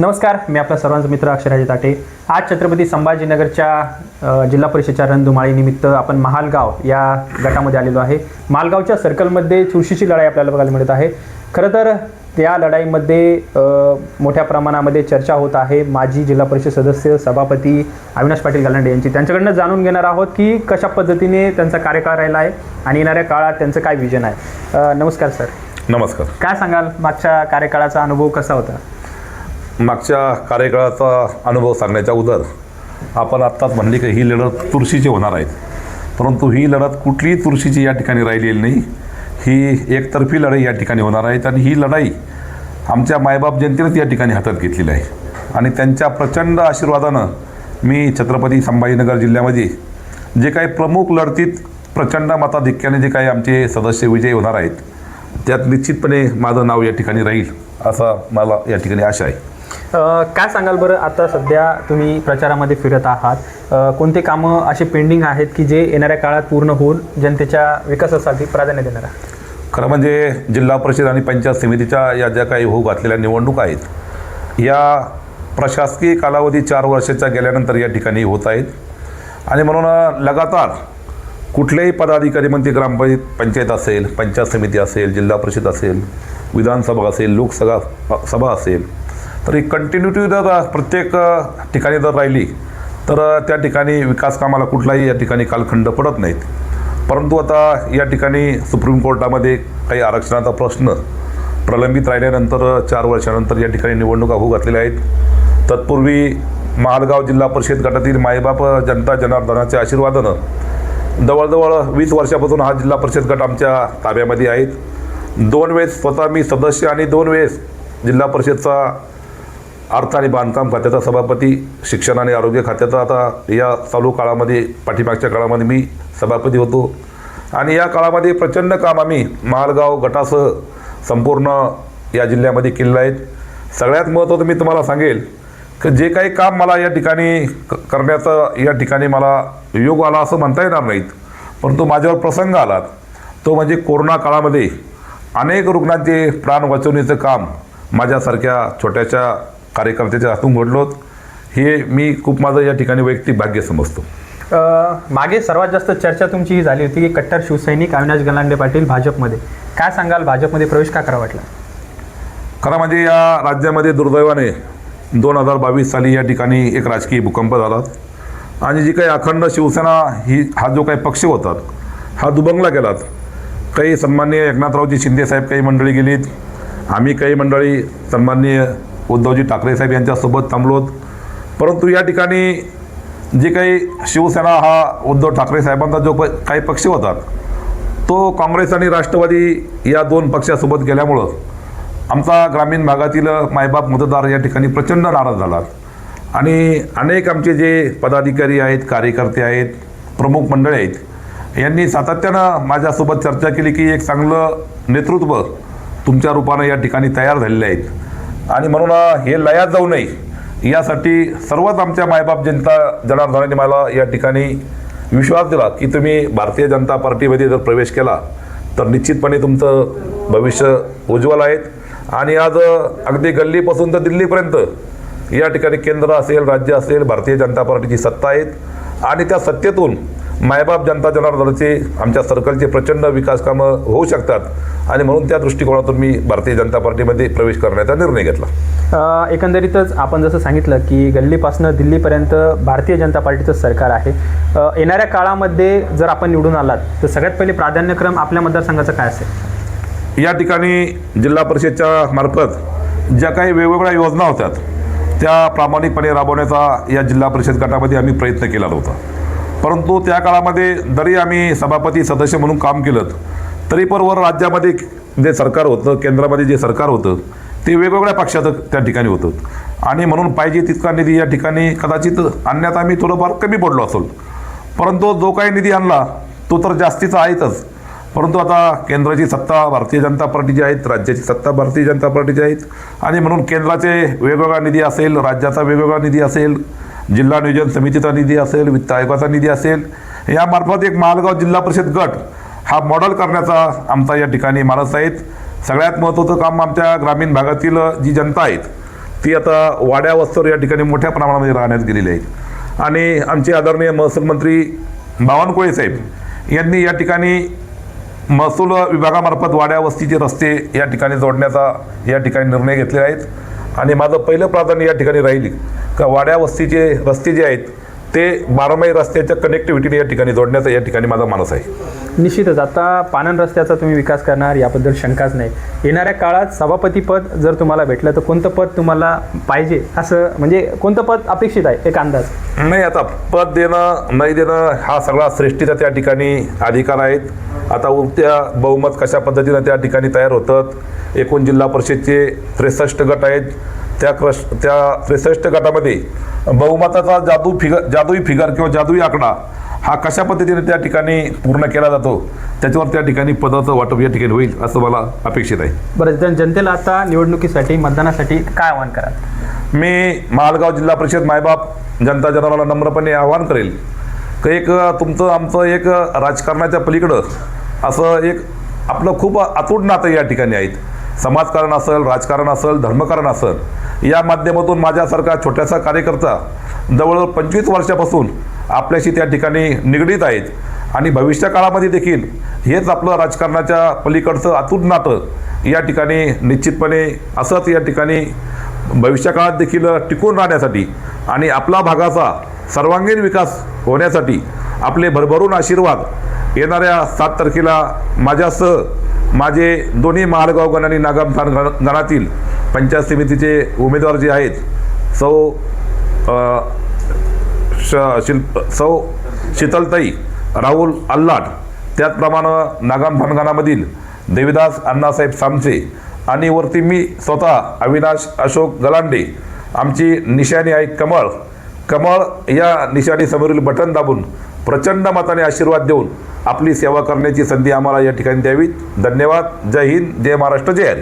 नमस्कार मी आपला सर्वांचा मित्र अक्षराजी ताटे. आज छत्रपती संभाजीनगरच्या जिल्हा परिषदच्या रणधुमाळी निमित्त आपण महालगाव या गटामध्ये आलेलो आहे. मालगावच्या सर्कलमध्ये चुरशीची लढाई आपल्याला बघायला मिळत आहे. खरं तर त्या लढाईमध्ये मोठ्या प्रमाणामध्ये चर्चा होत आहे माजी जिल्हा परिषद सदस्य सभापती अविनाश पाटील गालांडे यांची. त्यांच्याकडनं जाणून घेणार आहोत की कशा पद्धतीने त्यांचा कार्यकाळ राहिला आहे आणि येणाऱ्या काळात त्यांचं काय विजन आहे. नमस्कार सर. नमस्कार. काय सांगाल? मागच्या कार्यकाळाचा अनुभव कसा होता? मागच्या कार्यकाळाचा अनुभव सांगण्याच्या उदर आपण आत्ताच म्हणले की ही लढत तुळशीची होणार आहेत परंतु ही लढत कुठलीही तुळशीची या ठिकाणी राहिलेली नाही. ही एकतर्फी लढाई या ठिकाणी होणार आहे आणि ही लढाई आमच्या मायबाप जनतेनेच या ठिकाणी हातात घेतलेली आहे. आणि त्यांच्या प्रचंड आशीर्वादानं मी छत्रपती संभाजीनगर जिल्ह्यामध्ये जे काही प्रमुख लढतीत प्रचंड मताधिक्याने जे काही आमचे सदस्य विजयी होणार आहेत त्यात निश्चितपणे माझं नाव या ठिकाणी राहील असा मला या ठिकाणी आशा आहे. काय सांगाल बरं? आता सध्या तुम्ही प्रचारामध्ये फिरत आहात. कोणते कामं असे पेंडिंग आहेत की जे येणाऱ्या काळात पूर्ण होऊन जनतेच्या विकासासाठी प्राधान्य देणार आहात? खरं म्हणजे जिल्हा परिषद आणि पंचायत समितीच्या या ज्या काही होऊ घातलेल्या निवडणुका आहेत या प्रशासकीय कालावधी चार वर्षाच्या गेल्यानंतर या ठिकाणी होत आहेत. आणि म्हणून लगातार कुठलेही पदाधिकारी म्हणजे ग्रामपंचायत पंचायत असेल पंचायत समिती असेल जिल्हा परिषद असेल विधानसभा असेल लोकसभा सभा असेल तर ही कंटिन्युटी जर प्रत्येक ठिकाणी जर राहिली तर त्या ठिकाणी विकास कामाला कुठलाही या ठिकाणी कालखंड पडत नाहीत. परंतु आता या ठिकाणी सुप्रीम कोर्टामध्ये काही आरक्षणाचा प्रश्न प्रलंबित राहिल्यानंतर चार वर्षानंतर या ठिकाणी निवडणुका होऊ घातलेल्या आहेत. तत्पूर्वी महालगाव जिल्हा परिषद गटातील मायबाप जनता जनार्दनाच्या आशीर्वादानं जवळजवळ वीस वर्षापासून हा जिल्हा परिषद गट आमच्या ताब्यामध्ये आहेत. दोन वेळेस स्वतः मी सदस्य आणि दोन वेळेस जिल्हा परिषदचा अर्थ आणि बांधकाम खात्याचा सभापती शिक्षण आणि आरोग्य खात्याचा आता या चालू काळामध्ये पाठीमागच्या काळामध्ये मी सभापती होतो. आणि या काळामध्ये प्रचंड काम आम्ही महालगाव गटासह संपूर्ण या जिल्ह्यामध्ये केलेलं आहेत. सगळ्यात महत्त्वाचं मी तुम्हाला सांगेल की जे काही काम मला या ठिकाणी क- करण्याचा या ठिकाणी मला योग आला असं म्हणता येणार नाहीत. परंतु माझ्यावर प्रसंग आला तो म्हणजे कोरोना काळामध्ये अनेक रुग्णांचे प्राण वाचवण्याचं काम माझ्यासारख्या छोट्याशा कार्यकर्त्याच्या हातून घडलोत हे मी खूप माझं या ठिकाणी वैयक्तिक भाग्य समजतो. मागे सर्वात जास्त चर्चा तुमची ही झाली होती की कट्टर शिवसैनिक अविनाश गलांडे पाटील भाजपमध्ये. काय सांगाल? भाजपमध्ये प्रवेश का करा वाटला? खरं म्हणजे या राज्यामध्ये दुर्दैवाने दोन हजार बावीस साली या ठिकाणी एक राजकीय भूकंप झाला. आणि जी काही अखंड शिवसेना ही हा जो काही पक्ष होतात हा दुबंगला गेलात काही सन्माननीय एकनाथरावजी शिंदे साहेब काही मंडळी गेलीत. आम्ही काही मंडळी सन्माननीय उद्धवजी ठाकरे साहेब यांच्यासोबत थांबलोत. परंतु या ठिकाणी जे काही शिवसेना हा उद्धव ठाकरे साहेबांचा जो प काही पक्ष होता तो काँग्रेस आणि राष्ट्रवादी या दोन पक्षासोबत गेल्यामुळं आमचा ग्रामीण भागातील मायबाप मतदार या ठिकाणी प्रचंड नाराज झाला. आणि अनेक आमचे जे पदाधिकारी आहेत कार्यकर्ते आहेत प्रमुख मंडळी आहेत यांनी सातत्यानं माझ्यासोबत चर्चा केली की एक चांगलं नेतृत्व तुमच्या रूपानं या ठिकाणी तयार झालेले आहेत आणि म्हणून हे लयात जाऊ नये. यासाठी सर्वच आमच्या मायबाप जनता जनार्दनाने मला या ठिकाणी विश्वास दिला की तुम्ही भारतीय जनता पार्टीमध्ये जर प्रवेश केला तर निश्चितपणे तुमचं भविष्य उज्ज्वल आहेत आणि आज अगदी गल्लीपासून तर दिल्लीपर्यंत या ठिकाणी केंद्र असेल राज्य असेल भारतीय जनता पार्टीची सत्ता आहेत आणि त्या सत्तेतून मायबाप जनता जनार्दनाचे आमच्या सर्कलचे प्रचंड विकास कामं होऊ शकतात. आणि म्हणून त्या दृष्टिकोनातून मी भारतीय जनता पार्टीमध्ये प्रवेश करण्याचा निर्णय घेतला. एकंदरीतच आपण जसं सांगितलं की गल्लीपासनं दिल्लीपर्यंत भारतीय जनता पार्टीचं सरकार आहे. येणाऱ्या काळामध्ये जर आपण निवडून आलात तर सगळ्यात पहिले प्राधान्यक्रम आपल्या मतदारसंघाचा काय असेल? या ठिकाणी जिल्हा परिषदच्या मार्फत ज्या काही वेगवेगळ्या योजना होत्यात त्या प्रामाणिकपणे राबवण्याचा या जिल्हा परिषद गटामध्ये आम्ही प्रयत्न केला होता. परंतु त्या काळामध्ये जरी आम्ही सभापती सदस्य म्हणून काम केलं तरी परवर राज्यामध्ये जे सरकार होतं केंद्रामध्ये जे सरकार होतं ते वेगवेगळ्या पक्षाचं त्या ठिकाणी होतं. आणि म्हणून पाहिजे तितका निधी या ठिकाणी कदाचित आणण्यात आम्ही थोडंफार कमी पडलो असेल. परंतु जो काही निधी आणला तो तर जास्तीचा आहेतच. परंतु आता केंद्राची सत्ता भारतीय जनता पार्टीची आहेत राज्याची सत्ता भारतीय जनता पार्टीची आहेत आणि म्हणून केंद्राचे वेगवेगळा निधी असेल राज्याचा वेगवेगळा निधी असेल जिल्हा नियोजन समितीचा निधी असेल वित्त आयोगाचा निधी असेल यामार्फत एक मालगाव जिल्हा परिषद गट हा मॉडेल करण्याचा आमचा या ठिकाणी मानस आहेत. सगळ्यात महत्त्वाचं काम आमच्या ग्रामीण भागातील जी जनता आहेत ती आता वाड्या वस्तर या ठिकाणी मोठ्या प्रमाणामध्ये राहण्यात गेलेली आहेत. आणि आमचे आदरणीय महसूल मंत्री बावनकुळे साहेब यांनी या ठिकाणी महसूल विभागामार्फत वाड्या वस्तीचे रस्ते या ठिकाणी जोडण्याचा या ठिकाणी निर्णय घेतले आहेत आणि माझं पहिलं प्राधान्य या ठिकाणी राहील का वाड्या वस्तीचे रस्ते जे आहेत ते बारामाही रस्त्याच्या कनेक्टिव्हिटीने या ठिकाणी जोडण्याचा या ठिकाणी माझा मानस आहे. निश्चितच. आता पानन रस्त्याचा तुम्ही विकास करणार याबद्दल शंकाच नाही. येणाऱ्या काळात सभापतीपद जर तुम्हाला भेटलं तर कोणतं पद तुम्हाला पाहिजे? असं म्हणजे कोणतं पद अपेक्षित आहे? एक अंदाज. नाही आता पद देणं नाही देणं हा सगळा श्रेष्ठीचा त्या ठिकाणी अधिकार आहेत. आता उलट्या बहुमत कशा पद्धतीनं त्या ठिकाणी तयार होतात? एकूण जिल्हा परिषदचे त्रेसष्ट गट आहेत. त्या क्रश त्या त्रेसष्ट गटामध्ये बहुमताचा जादू फिगर जादुई फिगर किंवा जादुई आकडा हा कशा पद्धतीने त्या ठिकाणी पूर्ण केला जातो त्याच्यावर त्या ठिकाणी पदाचं वाटप या ठिकाणी होईल असं मला अपेक्षित आहे. बरं जन जनतेला आता निवडणुकीसाठी मतदानासाठी काय आव्हान कराल? मी महालगाव जिल्हा परिषद मायबाप जनता जनाला नम्रपणे आवाहन करेल की एक तुमचं आमचं एक राजकारणाच्या पलीकडं असं एक आपलं खूप अतूट नातं या ठिकाणी आहेत. समाजकारण असेल राजकारण असेल धर्मकारण असेल या माध्यमातून माझ्यासारखा छोट्यासा कार्यकर्ता जवळजवळ पंचवीस वर्षापासून आपल्याशी त्या ठिकाणी निगडीत आहेत. आणि भविष्य काळामध्ये देखील हेच आपलं राजकारणाच्या पलीकडचं अतूट नातं या ठिकाणी निश्चितपणे असंच या ठिकाणी भविष्यकाळात देखील टिकून राहण्यासाठी आणि आपला भागाचा सर्वांगीण विकास होण्यासाठी आपले भरभरून आशीर्वाद येणाऱ्या सात तारखेला माझ्यासह माझे दोन्ही महालगाव गण आणि नागाम गण गणातील पंचायत समितीचे उमेदवार जे आहेत सौ श शिल्प सौ शीतलताई राहुल अल्लाट त्याचप्रमाणे नागाम भानगानामधील देवीदास अण्णासाहेब सामचे आणि वरती मी स्वतः अविनाश अशोक गलांडे आमची निशाणी आहे कमळ कमळ या निशाणीसमोरील बटन दाबून प्रचंड मताने आशीर्वाद देऊन आपली सेवा करण्याची संधी आम्हाला या ठिकाणी द्यावी धन्यवाद. जय हिंद. जय महाराष्ट्र. जय हरी.